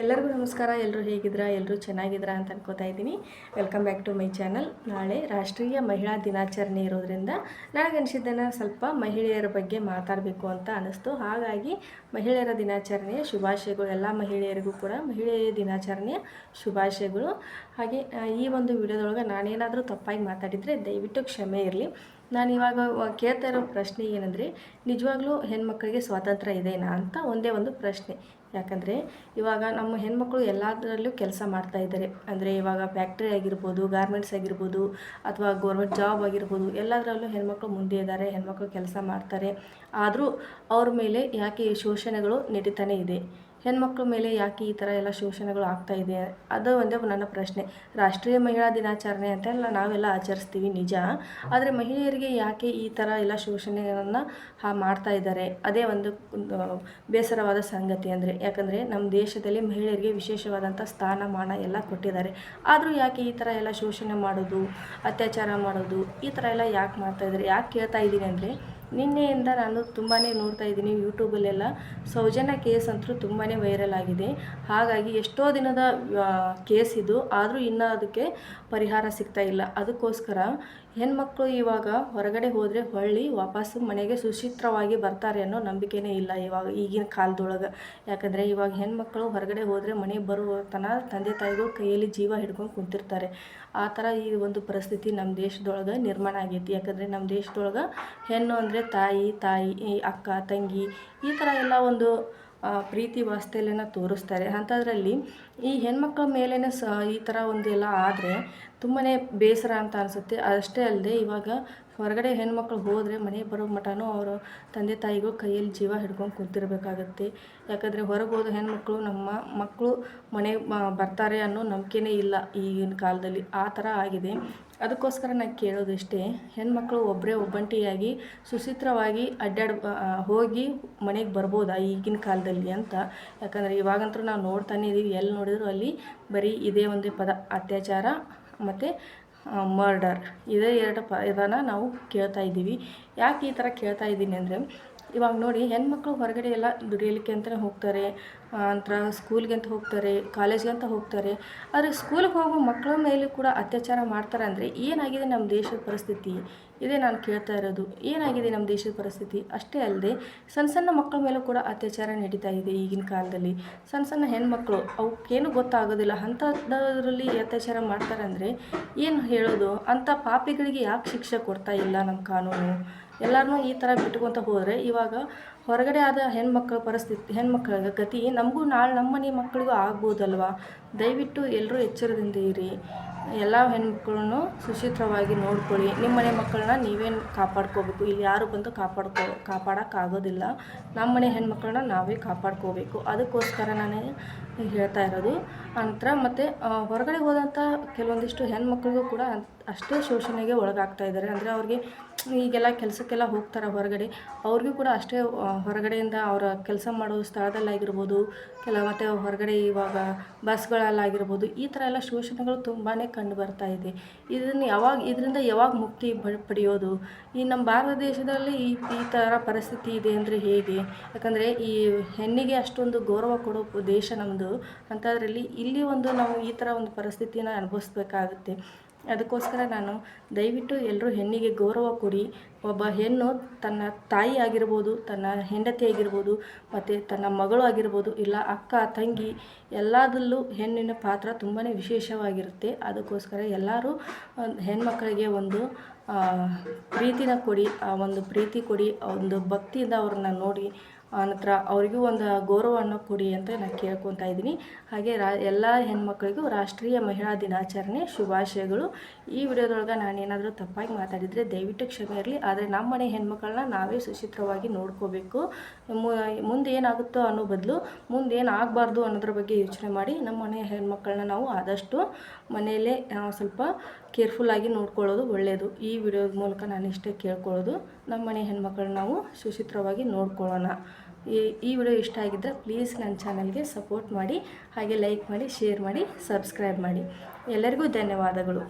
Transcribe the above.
ಎಲ್ಲರಿಗೂ ನಮಸ್ಕಾರ ಎಲ್ಲರೂ ಹೇಗಿದ್ದೀರಾ ಎಲ್ಲರೂ ಚೆನ್ನಾಗಿದ್ದೀರಾ ಅಂತ ಅನ್ಕೋತಾ ಇದ್ದೀನಿ. Welcome back to my channel ನಾಳೆ ರಾಷ್ಟ್ರೀಯ ಮಹಿಳಾ ದಿನಾಚರಣೆ ಇರೋದ್ರಿಂದ ನನಗನ್ಸಿದ್ದನ್ನು ಸ್ವಲ್ಪ ಮಹಿಳೆಯರ ಬಗ್ಗೆ ಮಾತಾಡಬೇಕು ಅಂತ ಅನ್ನಿಸ್ತು ಹಾಗಾಗಿ ಮಹಿಳೆಯರ ದಿನಾಚರಣೆಯ ಶುಭಾಶಯಗಳು, ಎಲ್ಲ ಮಹಿಳೆಯರಿಗೂ ಕೂಡ ಮಹಿಳೆಯ ದಿನಾಚರಣೆಯ ಶುಭಾಶಯಗಳು. ಹಾಗೆ ಈ ಒಂದು ವಿಡಿಯೋದೊಳಗೆ ನಾನೇನಾದರೂ ತಪ್ಪಾಗಿ ಮಾತಾಡಿದರೆ ದಯವಿಟ್ಟು ಕ್ಷಮೆ ಇರಲಿ. ನಾನು ಇವಾಗ ಕೇಳ್ತಾ ಇರೋ ಪ್ರಶ್ನೆ ಏನಂದರೆ, ನಿಜವಾಗ್ಲೂ ಹೆಣ್ಮಕ್ಳಿಗೆ ಸ್ವಾತಂತ್ರ್ಯ ಇದೆನಾ ಅಂತ ಒಂದೇ ಒಂದು ಪ್ರಶ್ನೆ. ಯಾಕಂದರೆ, ಇವಾಗ ನಮ್ಮ ಹೆಣ್ಮಕ್ಳು ಎಲ್ಲದರಲ್ಲೂ ಕೆಲಸ ಮಾಡ್ತಾ ಇದ್ದಾರೆ ಅಂದರೆ ಇವಾಗ ಫ್ಯಾಕ್ಟ್ರಿ ಆಗಿರ್ಬೋದು ಗಾರ್ಮೆಂಟ್ಸ್ ಆಗಿರ್ಬೋದು, ಅಥವಾ ಗೌರ್ಮೆಂಟ್ ಜಾಬ್ ಆಗಿರ್ಬೋದು, ಎಲ್ಲದರಲ್ಲೂ ಹೆಣ್ಮಕ್ಳು ಮುಂದೆ ಇದ್ದಾರೆ ಹೆಣ್ಮಕ್ಳು ಕೆಲಸ ಮಾಡ್ತಾರೆ. ಆದರೂ ಅವ್ರ ಮೇಲೆ ಯಾಕೆ ಶೋಷಣೆಗಳು ನಡೀತಾನೆ ಇದೆ? ಹೆಣ್ಮಕ್ಳ ಮೇಲೆ ಯಾಕೆ ಈ ಥರ ಎಲ್ಲ ಶೋಷಣೆಗಳು ಆಗ್ತಾ ಇದೆ? ಅದು ಒಂದೇ ನನ್ನ ಪ್ರಶ್ನೆ. ರಾಷ್ಟ್ರೀಯ ಮಹಿಳಾ ದಿನಾಚರಣೆ ಅಂತೆಲ್ಲ ನಾವೆಲ್ಲ ಆಚರಿಸ್ತೀವಿ ನಿಜ. ಆದರೆ ಮಹಿಳೆಯರಿಗೆ ಯಾಕೆ ಈ ಥರ ಎಲ್ಲ ಶೋಷಣೆಗಳನ್ನು ಮಾಡ್ತಾ ಇದ್ದಾರೆ? ಅದೇ ಒಂದು ಬೇಸರವಾದ ಸಂಗತಿ ಅಂದರೆ. ಯಾಕಂದರೆ ನಮ್ಮ ದೇಶದಲ್ಲಿ ಮಹಿಳೆಯರಿಗೆ ವಿಶೇಷವಾದಂಥ ಸ್ಥಾನಮಾನ ಎಲ್ಲ ಕೊಟ್ಟಿದ್ದಾರೆ. ಆದರೂ ಯಾಕೆ ಈ ಥರ ಎಲ್ಲ ಶೋಷಣೆ ಮಾಡೋದು, ಅತ್ಯಾಚಾರ ಮಾಡೋದು, ಈ ಥರ ಎಲ್ಲ ಯಾಕೆ ಮಾಡ್ತಾ ಇದ್ದಾರೆ? ಯಾಕೆ ಕೇಳ್ತಾ ಇದ್ದೀನಿ ಅಂದರೆ ನಿನ್ನೆಯಿಂದ ನಾನು ತುಂಬಾ ನೋಡ್ತಾ ಇದ್ದೀನಿ ಯೂಟ್ಯೂಬಲ್ಲೆಲ್ಲ ಸೌಜನ್ಯ ಕೇಸ್ ಅಂತೂ ತುಂಬಾ ವೈರಲ್ ಆಗಿದೆ. ಹಾಗಾಗಿ ಎಷ್ಟೋ ದಿನದ ಕೇಸ್ ಇದು. ಆದರೂ ಇನ್ನೂ ಅದಕ್ಕೆ ಪರಿಹಾರ ಸಿಗ್ತಾ ಇಲ್ಲ. ಅದಕ್ಕೋಸ್ಕರ ಹೆಣ್ಮಕ್ಳು ಇವಾಗ ಹೊರಗಡೆ ಹೋದರೆ ಹೊಳ್ಳಿ ವಾಪಸ್ಸು ಮನೆಗೆ ಸುಚಿತ್ರವಾಗಿ ಬರ್ತಾರೆ ಅನ್ನೋ ನಂಬಿಕೆನೇ ಇಲ್ಲ ಇವಾಗ ಈಗಿನ ಕಾಲದೊಳಗೆ. ಯಾಕಂದರೆ ಇವಾಗ ಹೆಣ್ಮಕ್ಳು ಹೊರಗಡೆ ಹೋದರೆ ಮನೆಗೆ ಬರುವ ತನ ತಂದೆ ತಾಯಿಗಳು ಕೈಯಲ್ಲಿ ಜೀವ ಹಿಡ್ಕೊಂಡು ಕುಂತಿರ್ತಾರೆ. ಆ ಥರ ಈ ಒಂದು ಪರಿಸ್ಥಿತಿ ನಮ್ಮ ದೇಶದೊಳಗೆ ನಿರ್ಮಾಣ ಆಗೈತಿ. ಯಾಕಂದರೆ ನಮ್ಮ ದೇಶದೊಳಗೆ ಹೆಣ್ಣು ಅಂದರೆ ತಾಯಿ ತಾಯಿ, ಅಕ್ಕ, ತಂಗಿ ಈ ಥರ ಎಲ್ಲ ಒಂದು ಪ್ರೀತಿ ವಾತ್ಸಲ್ಯನ ತೋರಿಸ್ತಾರೆ. ಅಂಥದ್ರಲ್ಲಿ ಈ ಹೆಣ್ಮಕ್ಳ ಮೇಲೇ ಸ, ಈ ಥರ ಒಂದು ಎಲ್ಲ ಆದರೆ ತುಂಬಾ ಬೇಸರ ಅಂತ ಅನಿಸುತ್ತೆ. ಅಷ್ಟೇ ಅಲ್ಲದೆ ಇವಾಗ ಹೊರಗಡೆ ಹೆಣ್ಮಕ್ಳು ಹೋದರೆ ಮನೆಗೆ ಬರೋ ಮಟನೂ ಅವರು ತಂದೆ ತಾಯಿಗೂ ಕೈಯಲ್ಲಿ ಜೀವ ಹಿಡ್ಕೊಂಡು ಕೂತಿರಬೇಕಾಗುತ್ತೆ. ಯಾಕಂದರೆ ಹೊರಗೆ ಹೋದ ಹೆಣ್ಮಕ್ಳು ನಮ್ಮ ಮಕ್ಕಳು ಮನೆಗೆ ಬರ್ತಾರೆ ಅನ್ನೋ ನಂಬಿಕೆನೇ ಇಲ್ಲ ಈಗಿನ ಕಾಲದಲ್ಲಿ. ಆ ಥರ ಆಗಿದೆ. ಅದಕ್ಕೋಸ್ಕರ ನಾನು ಕೇಳೋದಿಷ್ಟೇ, ಹೆಣ್ಮಕ್ಳು ಒಬ್ಬರೇ ಒಬ್ಬಂಟಿಯಾಗಿ ಸುಚಿತ್ರವಾಗಿ ಅಡ್ಡಾಡ್ ಹೋಗಿ ಮನೆಗೆ ಬರ್ಬೋದಾ ಈಗಿನ ಕಾಲದಲ್ಲಿ ಅಂತ. ಯಾಕಂದರೆ ಇವಾಗಂತೂ ನಾವು ನೋಡ್ತಾನೇ ಇದೀವಿ ಎಲ್ಲಿ ನೋಡಿದ್ರು ಅಲ್ಲಿ ಬರೀ ಇದೇ ಒಂದೇ ಪದ, ಅತ್ಯಾಚಾರ ಮತ್ತು ಮರ್ಡರ್. ಇದೇ ಎರಡು ಪ, ಇದನ್ನು ನಾವು ಕೇಳ್ತಾ ಇದ್ದೀವಿ. ಯಾಕೆ ಈ ಥರ ಕೇಳ್ತಾ ಇದ್ದೀನಿ ಅಂದರೆ, ಇವಾಗ ನೋಡಿ ಹೆಣ್ಮಕ್ಳು ಹೊರಗಡೆ ಎಲ್ಲ ದುಡಿಯಲಿಕ್ಕೆ ಅಂತಲೇ ಹೋಗ್ತಾರೆ ನಂತರ ಸ್ಕೂಲ್ಗೆ ಅಂತ ಹೋಗ್ತಾರೆ ಕಾಲೇಜ್ಗೆ ಅಂತ ಹೋಗ್ತಾರೆ. ಆದರೆ ಸ್ಕೂಲ್ಗೆ ಹೋಗೋ ಮಕ್ಕಳ ಮೇಲೂ ಕೂಡ ಅತ್ಯಾಚಾರ ಮಾಡ್ತಾರೆ ಅಂದರೆ ಏನಾಗಿದೆ ನಮ್ಮ ದೇಶದ ಪರಿಸ್ಥಿತಿ? ಇದೇ ನಾನು ಕೇಳ್ತಾ ಇರೋದು. ಏನಾಗಿದೆ ನಮ್ಮ ದೇಶದ ಪರಿಸ್ಥಿತಿ? ಅಷ್ಟೇ ಅಲ್ಲದೆ ಸಣ್ಣ ಸಣ್ಣ ಮಕ್ಕಳ ಮೇಲೂ ಕೂಡ ಅತ್ಯಾಚಾರ ನಡೀತಾ ಇದೆ ಈಗಿನ ಕಾಲದಲ್ಲಿ. ಸಣ್ಣ ಸಣ್ಣ ಹೆಣ್ಮಕ್ಳು ಅವಕ್ಕೇನು ಗೊತ್ತಾಗೋದಿಲ್ಲ. ಅಂಥದ್ದರಲ್ಲಿ ಅತ್ಯಾಚಾರ ಮಾಡ್ತಾರೆ ಅಂದರೆ ಏನು ಹೇಳೋದು? ಅಂಥ ಪಾಪಿಗಳಿಗೆ ಯಾಕೆ ಶಿಕ್ಷೆ ಕೊಡ್ತಾ ಇಲ್ಲ ನಮ್ಮ ಕಾನೂನು? ಎಲ್ಲರನ್ನೂ ಈ ಥರ ಬಿಟ್ಕೊತ ಹೋದರೆ ಇವಾಗ ಹೊರಗಡೆ ಆದ ಹೆಣ್ಮಕ್ಳ ಪರಿಸ್ಥಿತಿ, ಹೆಣ್ಮಕ್ಳ ಗತಿ ನಮಗೂ ನಾಳೆ ನಮ್ಮ ಮನೆ ಮಕ್ಕಳಿಗೂ ಆಗ್ಬೋದಲ್ವ? ದಯವಿಟ್ಟು ಎಲ್ಲರೂ ಎಚ್ಚರದಿಂದ ಇರಿ. ಎಲ್ಲ ಹೆಣ್ಮಕ್ಳನ್ನು ಸುಚಿತ್ರವಾಗಿ ನೋಡ್ಕೊಳ್ಳಿ. ನಿಮ್ಮ ಮನೆ ಮಕ್ಕಳನ್ನ ನೀವೇನು ಕಾಪಾಡ್ಕೋಬೇಕು. ಇಲ್ಲಿ ಯಾರು ಬಂದು ಕಾಪಾಡ್ಕೋ, ಕಾಪಾಡೋಕ್ಕಾಗೋದಿಲ್ಲ. ನಮ್ಮ ಮನೆ ಹೆಣ್ಮಕ್ಳನ್ನ ನಾವೇ ಕಾಪಾಡ್ಕೋಬೇಕು. ಅದಕ್ಕೋಸ್ಕರ ನಾನು ಹೇಳ್ತಾ ಇರೋದು. ನಂತರ ಮತ್ತು ಹೊರಗಡೆ ಹೋದಂಥ ಕೆಲವೊಂದಿಷ್ಟು ಹೆಣ್ಮಕ್ಳಿಗೂ ಕೂಡ ಅಷ್ಟೇ ಶೋಷಣೆಗೆ ಒಳಗಾಗ್ತಾ ಇದ್ದಾರೆ. ಅಂದರೆ ಅವ್ರಿಗೆ ಈಗೆಲ್ಲ ಕೆಲಸಕ್ಕೆಲ್ಲ ಹೋಗ್ತಾರೆ ಹೊರಗಡೆ. ಅವ್ರಿಗೂ ಕೂಡ ಅಷ್ಟೇ ಹೊರಗಡೆಯಿಂದ ಅವರ ಕೆಲಸ ಮಾಡೋ ಸ್ಥಳದಲ್ಲಾಗಿರ್ಬೋದು ಕೆಲ ಮತ್ತು ಹೊರಗಡೆ ಇವಾಗ ಬಸ್ಗಳಲ್ಲಾಗಿರ್ಬೋದು ಈ ಥರ ಎಲ್ಲ ಶೋಷಣೆಗಳು ತುಂಬಾ ಕಂಡು ಬರ್ತಾ ಇದೆ. ಇದನ್ನು ಯಾವಾಗ, ಇದರಿಂದ ಯಾವಾಗ ಮುಕ್ತಿ ಪಡೆಯೋದು? ಈ ನಮ್ಮ ಭಾರತ ದೇಶದಲ್ಲಿ ಈ ಈ ಥರ ಪರಿಸ್ಥಿತಿ ಇದೆ ಅಂದರೆ ಹೇಗೆ? ಯಾಕಂದರೆ ಈ ಹೆಣ್ಣಿಗೆ ಅಷ್ಟೊಂದು ಗೌರವ ಕೊಡೋ ದೇಶ ನಮ್ಮದು ಅಂಥದ್ರಲ್ಲಿ ಇಲ್ಲಿ ಒಂದು ನಾವು ಈ ಥರ ಒಂದು ಪರಿಸ್ಥಿತಿನ ಅನುಭವಿಸ್ಬೇಕಾಗುತ್ತೆ. ಅದಕ್ಕೋಸ್ಕರ ನಾನು ದಯವಿಟ್ಟು ಎಲ್ಲರೂ ಹೆಣ್ಣಿಗೆ ಗೌರವ ಕೊಡಿ. ಒಬ್ಬ ಹೆಣ್ಣು ತನ್ನ ತಾಯಿ ಆಗಿರ್ಬೋದು, ತನ್ನ ಹೆಂಡತಿ ಆಗಿರ್ಬೋದು, ಮತ್ತು ತನ್ನ ಮಗಳು ಆಗಿರ್ಬೋದು, ಇಲ್ಲ ಅಕ್ಕ, ತಂಗಿ, ಎಲ್ಲದರಲ್ಲೂ ಹೆಣ್ಣಿನ ಪಾತ್ರ ತುಂಬಾ ವಿಶೇಷವಾಗಿರುತ್ತೆ. ಅದಕ್ಕೋಸ್ಕರ ಎಲ್ಲರೂ ಹೆಣ್ಮಕ್ಕಳಿಗೆ ಒಂದು ಪ್ರೀತಿನ ಕೊಡಿ, ಆ, ಒಂದು ಪ್ರೀತಿ ಕೊಡಿ ಒಂದು ಭಕ್ತಿಯಿಂದ ಅವ್ರನ್ನ ನೋಡಿ ಆನಂತರ ಅವರಿಗೂ ಒಂದು ಗೌರವವನ್ನು ಕೊಡಿ ಅಂತ ನಾನು ಕೇಳ್ಕೊತಾ ಇದ್ದೀನಿ. ಹಾಗೆ ರಾ, ಎಲ್ಲ ಹೆಣ್ಮಕ್ಳಿಗೂ ರಾಷ್ಟ್ರೀಯ ಮಹಿಳಾ ದಿನಾಚರಣೆ ಶುಭಾಶಯಗಳು. ಈ ವಿಡಿಯೋದೊಳಗೆ ನಾನು ಏನಾದರೂ ತಪ್ಪಾಗಿ ಮಾತಾಡಿದರೆ ದಯವಿಟ್ಟು ಕ್ಷಮೆ ಇರಲಿ. ಆದರೆ ನಮ್ಮ ಮನೆ ಹೆಣ್ಮಕ್ಳನ್ನ ನಾವೇ ಸುಚಿತ್ರವಾಗಿ ನೋಡ್ಕೋಬೇಕು. ಮುಂದೆ ಏನಾಗುತ್ತೋ ಅನ್ನೋ ಬದಲು ಮುಂದೆ ಆಗಬಾರ್ದು ಅನ್ನೋದ್ರ ಬಗ್ಗೆ ಯೋಚನೆ ಮಾಡಿ ನಮ್ಮ ಮನೆ ಹೆಣ್ಮಕ್ಳನ್ನ ನಾವು ಆದಷ್ಟು ಮನೆಯಲ್ಲೇ ಸ್ವಲ್ಪ ಕೇರ್ಫುಲ್ಲಾಗಿ ನೋಡ್ಕೊಳ್ಳೋದು ಒಳ್ಳೆಯದು ಈ ವಿಡಿಯೋದ ಮೂಲಕ ನಾನು ಇಷ್ಟೇ ಕೇಳ್ಕೊಳ್ಳೋದು. ನಮ್ಮ ಮನೆ ಹೆಣ್ಮಕ್ಳನ್ನ ನಾವು ಸುಚಿತ್ರವಾಗಿ ನೋಡ್ಕೊಳ್ಳೋಣ. ಈ ವಿಡಿಯೋ ಇಷ್ಟ ಆಗಿದ್ದರೆ ಪ್ಲೀಸ್ ನನ್ನ ಚಾನಲ್ಗೆ ಸಪೋರ್ಟ್ ಮಾಡಿ, ಹಾಗೆ ಲೈಕ್ ಮಾಡಿ ಶೇರ್ ಮಾಡಿ ಸಬ್ಸ್ಕ್ರೈಬ್ ಮಾಡಿ. ಎಲ್ಲರಿಗೂ ಧನ್ಯವಾದಗಳು.